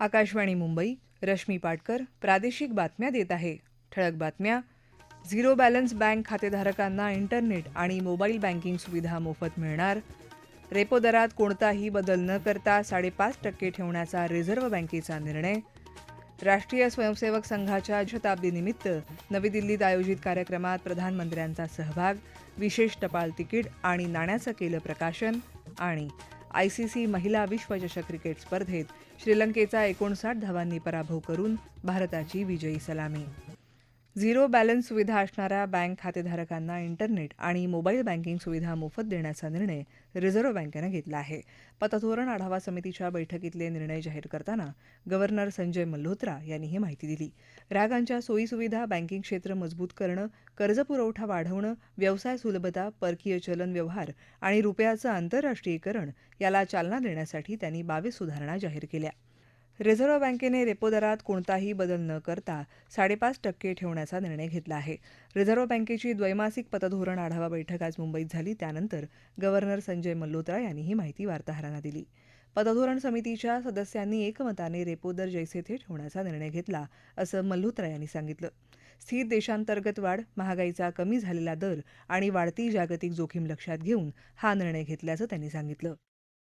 आकाशवाणी मुंबई रश्मी पाटकर प्रादेशिक बातम्या देत आहे. ठळक बातम्या. झिरो बॅलन्स बँक खातेधारकांना इंटरनेट आणि मोबाईल बँकिंग सुविधा मोफत मिळणार. रेपो दरात कोणताही बदल न करता साडेपाच टक्के ठेवण्याचा रिझर्व्ह बँकेचा निर्णय. राष्ट्रीय स्वयंसेवक संघाच्या शताब्दीनिमित्त नवी दिल्लीत आयोजित कार्यक्रमात प्रधानमंत्र्यांचा सहभाग विशेष टपाल तिकीट आणि नाण्याचं केलं प्रकाशन आणि आय सी सी महिला विश्वचषक क्रिकेट स्पर्धेत श्रीलंकेचा एकोणसाठ धावांनी पराभव करून भारताची विजयी सलामी. झिरो बॅलन्स सुविधा असणाऱ्या बँक खातेधारकांना इंटरनेट आणि मोबाईल बँकिंग सुविधा मोफत देण्याचा निर्णय रिझर्व्ह बँकेनं घेतला आहे. पतधोरण आढावा समितीच्या बैठकीतले निर्णय जाहीर करताना गव्हर्नर संजय मल्होत्रा यांनी ही माहिती दिली. ग्राहकांच्या सोयीसुविधा बँकिंग क्षेत्र मजबूत करणं कर्जपुरवठा वाढवणं व्यवसाय सुलभता परकीय चलन व्यवहार आणि रुपयाचं आंतरराष्ट्रीयकरण याला चालना देण्यासाठी त्यांनी बावीस सुधारणा जाहीर केल्या. रिझर्व्ह बँकेने रेपो दरात कोणताही बदल न करता साडेपाच टक्के ठेवण्याचा निर्णय घेतला आहे. रिझर्व्ह बँकेची द्वैमासिक पतधोरण आढावा बैठक आज मुंबईत झाली. त्यानंतर गव्हर्नर संजय मल्होत्रा यांनी ही माहिती वार्ताहरांना दिली. पतधोरण समितीच्या सदस्यांनी एकमताने रेपो दर जैसे थे ठेवण्याचा निर्णय घेतला असं मल्होत्रा यांनी सांगितलं. स्थिर देशांतर्गत वाढ महागाईचा कमी झालेला दर आणि वाढती जागतिक जोखीम लक्षात घेऊन हा निर्णय घेतल्याचं त्यांनी सांगितलं.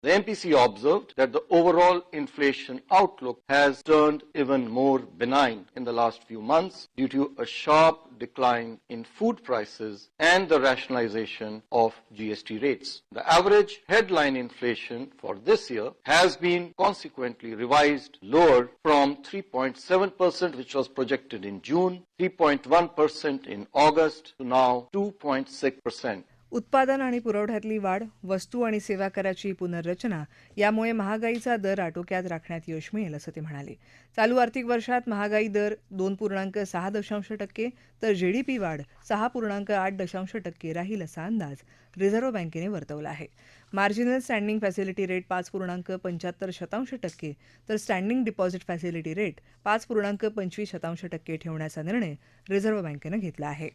The MPC observed that the overall inflation outlook has turned even more benign in the last few months due to a sharp decline in food prices and the rationalization of GST rates. The average headline inflation for this year has been consequently revised lower from 3.7% which was projected in June, 3.1% in August to now 2.6%. उत्पादन आणि पुरवठ्यातली वाढ वस्तू आणि सेवा कराची पुनर्रचना यामुळे महागाईचा दर आटोक्यात राखण्यात यश मिळेल असं ते म्हणाले. चालू आर्थिक वर्षात महागाई दर दोन पूर्णांक सहा दशांश टक्के तर जीडीपी वाढ सहा पूर्णांक आठ दशांश टक्के राहील असा अंदाज रिझर्व्ह बँकेने वर्तवला आहे. मार्जिनल स्टँडिंग फॅसिलिटी रेट पाच पूर्णांक पंच्याहत्तर शतांश टक्के तर स्टँडिंग डिपॉझिट फॅसिलिटी रेट पाच पूर्णांक पंचवीस शतांश टक्के ठेवण्याचा निर्णय रिझर्व्ह बँकेनं घेतला आहे.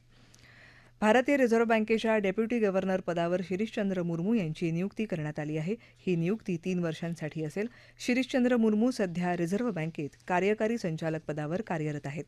भारतीय रिझर्व्ह बँकेच्या डेप्युटी गव्हर्नर पदावर शिरीषचंद्र मुर्मू यांची नियुक्ती करण्यात आली आहे. ही नियुक्ती तीन वर्षांसाठी असेल. शिरीषचंद्र मुर्मू सध्या रिझर्व्ह बँकेत कार्यकारी संचालक पदावर कार्यरत आहेत.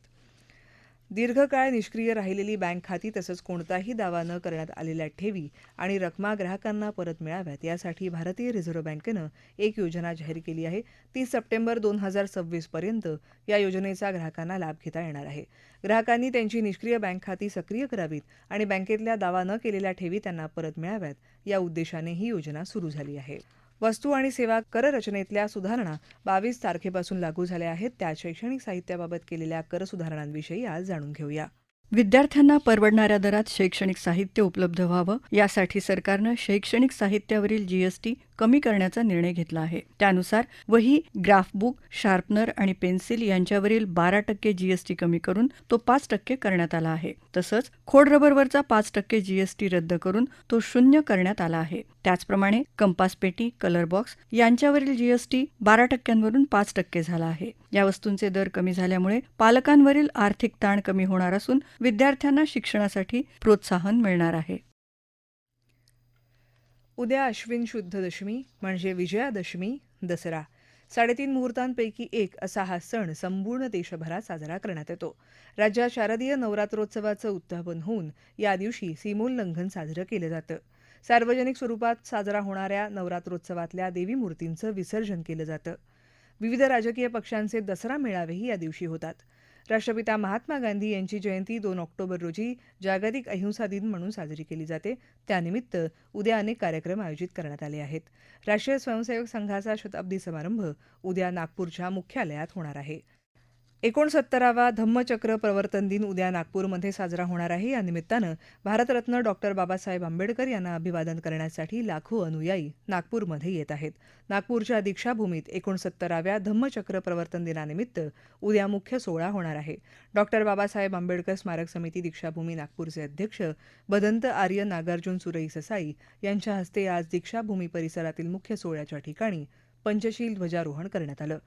दीर्घकाळ निष्क्रिय राहिलेली बँक खाती तसंच कोणताही दावा न करण्यात आलेल्या ठेवी आणि रकमा ग्राहकांना परत मिळाव्यात यासाठी भारतीय रिझर्व्ह बँकेनं एक योजना जाहीर केली आहे. तीस सप्टेंबर दोन हजार सव्वीस पर्यंत या योजनेचा ग्राहकांना लाभ घेता येणार आहे. ग्राहकांनी त्यांची निष्क्रिय बँक खाती सक्रिय करावीत आणि बँकेतल्या दावा न केलेल्या ठेवी त्यांना परत मिळाव्यात या उद्देशाने ही योजना सुरू झाली आहे. वस्तू आणि सेवा कर रचनेतल्या सुधारणा बावीस तारखेपासून लागू झाल्या आहेत. त्या शैक्षणिक साहित्याबाबत केलेल्या कर सुधारणांविषयी आज जाणून घेऊया. विद्यार्थ्यांना परवडणाऱ्या दरात शैक्षणिक साहित्य उपलब्ध व्हावं यासाठी सरकारनं शैक्षणिक साहित्यावरील जीएसटी कमी करण्याचा निर्णय घेतला आहे. त्यानुसार वही ग्राफबुक शार्पनर आणि पेन्सिल यांच्यावरील बारा टक्के जीएसटी कमी करून तो पाच टक्के करण्यात आला आहे. तसंच खोडरबरवरचा पाच टक्के जीएसटी रद्द करून तो शून्य करण्यात आला आहे. त्याचप्रमाणे कंपास पेटी कलर बॉक्स यांच्यावरील जीएसटी बारा टक्क्यांवरून पाच टक्के झाला आहे. या वस्तूंचे दर कमी झाल्यामुळे पालकांवरील आर्थिक ताण कमी होणार असून विद्यार्थ्यांना शिक्षणासाठी प्रोत्साहन मिळणार आहे. उद्या अश्विन शुद्ध दशमी म्हणजे विजयादशमी दसरा. साडेतीन मुहूर्तांपैकी एक असा हा सण संपूर्ण देशभरात साजरा करण्यात येतो. राज्यात शारदीय नवरात्रोत्सवाचं उत्थापन होऊन या दिवशी सीमोल्लंघन साजरं केलं जातं. सार्वजनिक स्वरूपात साजरा होणाऱ्या नवरात्रोत्सवातल्या देवी मूर्तींचं विसर्जन केलं जातं. विविध राजकीय पक्षांचे दसरा मेळावेही या दिवशी होतात. राष्ट्रपिता महात्मा गांधी यांची जयंती दोन ऑक्टोबर रोजी जागतिक अहिंसा दिन म्हणून साजरी केली जाते. त्यानिमित्त उद्या अनेक कार्यक्रम आयोजित करण्यात आले आहेत. राष्ट्रीय स्वयंसेवक संघाचा शताब्दी समारंभ उद्या नागपूरच्या मुख्यालयात होणार आहे. एकोणसत्तरावा धम्मचक्र प्रवर्तन दिन उद्या नागपूरमध्ये साजरा होणार आहे. या निमित्तानं भारतरत्न डॉक्टर बाबासाहेब आंबेडकर यांना अभिवादन करण्यासाठी लाखो अनुयायी नागपूरमध्ये येत आहेत. नागपूरच्या दीक्षाभूमीत एकोणसत्तराव्या धम्मचक्र प्रवर्तन दिनानिमित्त उद्या मुख्य सोहळा होणार आहे. डॉक्टर बाबासाहेब आंबेडकर स्मारक समिती दीक्षाभूमी नागपूरचे अध्यक्ष बदंत आर्य नागार्जुन सुरई ससाई यांच्या हस्ते आज दीक्षाभूमी परिसरातील मुख्य सोहळ्याच्या ठिकाणी पंचशील ध्वजारोहण करण्यात आलं.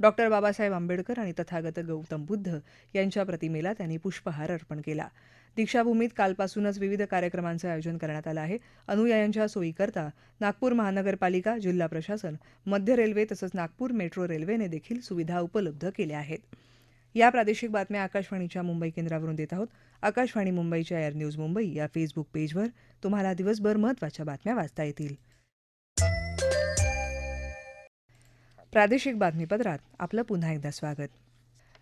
डॉक्टर बाबासाहेब आंबेडकर आणि तथागत गौतम बुद्ध यांच्या प्रतिमेला त्यांनी पुष्पहार अर्पण केला. दीक्षाभूमीत कालपासूनच विविध कार्यक्रमांचं आयोजन करण्यात आलं आहे. अनुयायांच्या सोयीकरता नागपूर महानगरपालिका जिल्हा प्रशासन मध्य रेल्वे तसंच नागपूर मेट्रो रेल्वेने देखील सुविधा उपलब्ध केल्या आहेत. या प्रादेशिक बातम्या आकाशवाणीच्या मुंबई केंद्रावरून देत आहोत. आकाशवाणी मुंबईच्या एअर न्यूज मुंबई या फेसबुक पेजवर तुम्हाला दिवसभर महत्त्वाच्या बातम्या वाचता येतील. प्रादेशिक बातमीपत्रात आपलं पुन्हा एकदा स्वागत.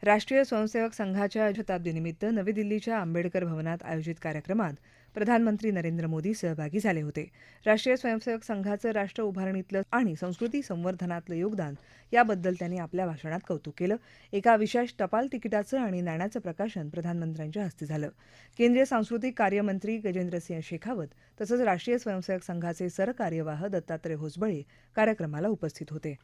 राष्ट्रीय स्वयंसेवक संघाच्या शताब्दीनिमित्त नवी दिल्लीच्या आंबेडकर भवनात आयोजित कार्यक्रमात प्रधानमंत्री नरेंद्र मोदी सहभागी झाले होते. राष्ट्रीय स्वयंसेवक संघाचं राष्ट्र उभारणीतलं आणि संस्कृती संवर्धनातलं योगदान याबद्दल त्यांनी आपल्या भाषणात कौतुक केलं. एका विशेष टपाल तिकिटाचं आणि नाण्याचं प्रकाशन प्रधानमंत्र्यांच्या हस्ते झालं. केंद्रीय सांस्कृतिक कार्यमंत्री गजेंद्रसिंह शेखावत तसंच राष्ट्रीय स्वयंसेवक संघाचे सरकार्यवाह दत्तात्रय होसबळे कार्यक्रमाला उपस्थित होते.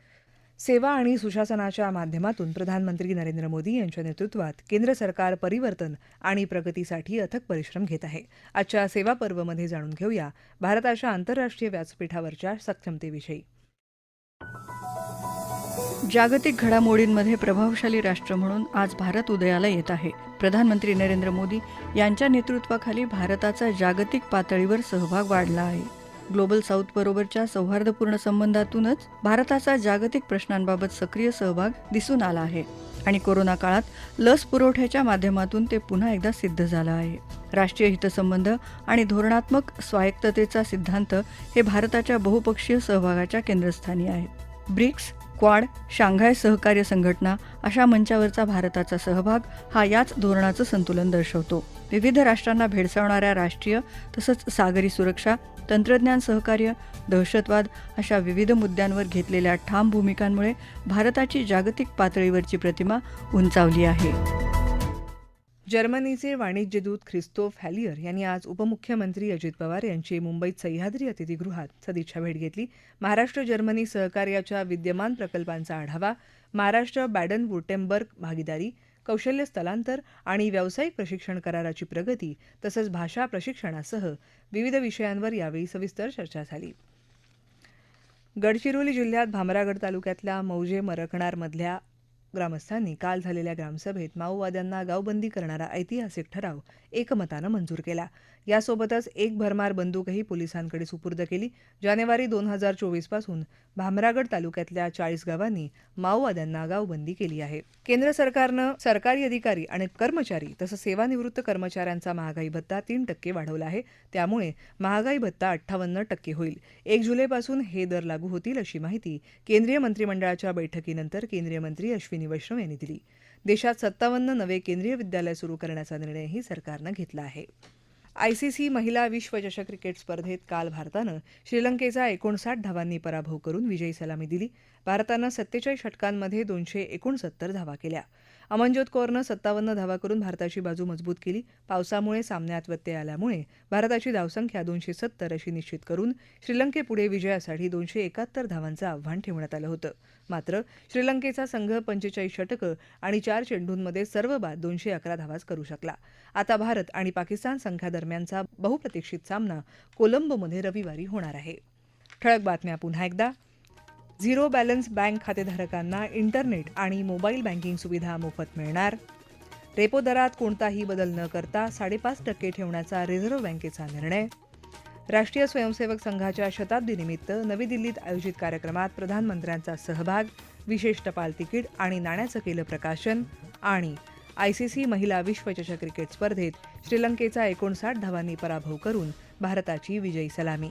सेवा आणि सुशासनाच्या माध्यमातून प्रधानमंत्री नरेंद्र मोदी यांच्या नेतृत्वात केंद्र सरकार परिवर्तन आणि प्रगतीसाठी अथक परिश्रम घेत आहे. आजच्या सेवा पर्वमध्ये जाणून घेऊया भारताच्या आंतरराष्ट्रीय व्यासपीठावरच्या सक्षमतेविषयी. जागतिक घडामोडींमध्ये प्रभावशाली राष्ट्र म्हणून आज भारत उदयाला येत आहे. प्रधानमंत्री नरेंद्र मोदी यांच्या नेतृत्वाखाली भारताचा जागतिक पातळीवर सहभाग वाढला आहे. ग्लोबल साऊथबरोबरच्या सौहार्दपूर्ण संबंधातूनच भारताचा जागतिक प्रश्नांबाबत सक्रिय सहभाग दिसून आला आहे. आणि कोरोना काळात लस पुरवठ्याच्या माध्यमातून ते पुन्हा एकदा सिद्ध झालं आहे. राष्ट्रीय हितसंबंध आणि धोरणात्मक स्वायत्ततेचा सिद्धांत हे भारताच्या बहुपक्षीय सहभागाच्या केंद्रस्थानी आहेत. ब्रिक्स क्वाड शांघाय सहकार्य संघटना अशा मंचावरचा भारताचा सहभाग हा याच धोरणाचं संतुलन दर्शवतो. विविध राष्ट्रांना भेडसावणाऱ्या राष्ट्रीय तसंच सागरी सुरक्षा तंत्रज्ञान सहकार्य दहशतवाद अशा विविध मुद्द्यांवर घेतलेल्या ठाम भूमिकांमुळे भारताची जागतिक पातळीवरची प्रतिमा उंचावली आहे. जर्मनीचे वाणिज्यदूत ख्रिस्तोफ हॅलियर यांनी आज उपमुख्यमंत्री अजित पवार यांची मुंबईत सह्याद्री अतिथीगृहात सदिच्छा भेट घेतली. महाराष्ट्र जर्मनी सहकार्याच्या विद्यमान प्रकल्पांचा आढावा महाराष्ट्र बॅडन वुटेंबर्ग भागीदारी कौशल्य स्थलांतर आणि व्यावसायिक प्रशिक्षण कराराची प्रगती तसंच भाषा प्रशिक्षणासह विविध विषयांवर यावेळी सविस्तर चर्चा झाली. गडचिरोली जिल्ह्यात भामरागड तालुक्यातल्या मौजे मरकणारमधल्या ग्रामस्थांनी काल झालेल्या ग्रामसभेत माओवाद्यांना गावबंदी करणारा ऐतिहासिक ठराव एकमतानं मंजूर केला. यासोबतच एक भरमार बंदूकही पोलिसांकडे सुपूर्द केली. जानेवारी दोन हजार चोवीसपासून भामरागड तालुक्यातल्या चाळीस गावांनी माओवाद्यांना गावबंदी केली आहे. केंद्र सरकारनं सरकारी अधिकारी आणि कर्मचारी तसंच सेवानिवृत्त कर्मचाऱ्यांचा महागाई भत्ता तीन टक्के वाढवला आहे. त्यामुळे महागाई भत्ता अठ्ठावन्न टक्के होईल. एक जुलैपासून हे दर लागू होतील अशी माहिती केंद्रीय मंत्रिमंडळाच्या बैठकीनंतर केंद्रीय मंत्री अश्विन वैष्णव यांनी दिली. देशात सत्तावन्न नवे केंद्रीय विद्यालय सुरू करण्याचा निर्णयही सरकारनं घेतला आहे. आयसीसी महिला विश्वचषक क्रिकेट स्पर्धेत काल भारतानं श्रीलंकेचा एकोणसाठ धावांनी पराभव करून विजयी सलामी दिली. भारतानं सत्तेचाळीस षटकांमध्ये दोनशे एकोणसत्तर धावा केल्या. अमनज्योत कौरनं सत्तावन्न धावा करून भारताची बाजू मजबूत केली. पावसामुळे सामन्यात व्यत्यय आल्यामुळे भारताची धावसंख्या दोनशे सत्तर अशी निश्चित करून श्रीलंकेपुढे विजयासाठी दोनशे एकाहत्तर धावांचं आव्हान ठेवण्यात आलं होतं. मात्र श्रीलंकेचा संघ पंचेचाळीस षटकं आणि चार चेंडूंमध्ये सर्व बाद दोनशे अकरा धावाच करू शकला. आता भारत आणि पाकिस्तान संघादरम्यानचा बहुप्रतीक्षित सामना कोलंबोमध्ये रविवारी होणार आहे. ठळक बातम्या पुन्हा एकदा. झिरो बॅलन्स बँक खातेधारकांना इंटरनेट आणि मोबाईल बँकिंग सुविधा मोफत मिळणार. रेपो दरात कोणताही बदल न करता साडेपाच टक्के ठेवण्याचा रिझर्व्ह बँकेचा निर्णय. राष्ट्रीय स्वयंसेवक संघाच्या शताब्दीनिमित्त नवी दिल्लीत आयोजित कार्यक्रमात प्रधानमंत्र्यांचा सहभाग विशेष टपाल तिकीट आणि नाण्याचं केलं प्रकाशन आणि आयसीसी महिला विश्वचषक क्रिकेट स्पर्धेत श्रीलंकेचा एकोणसाठ धावांनी पराभव करून भारताची विजयी सलामी.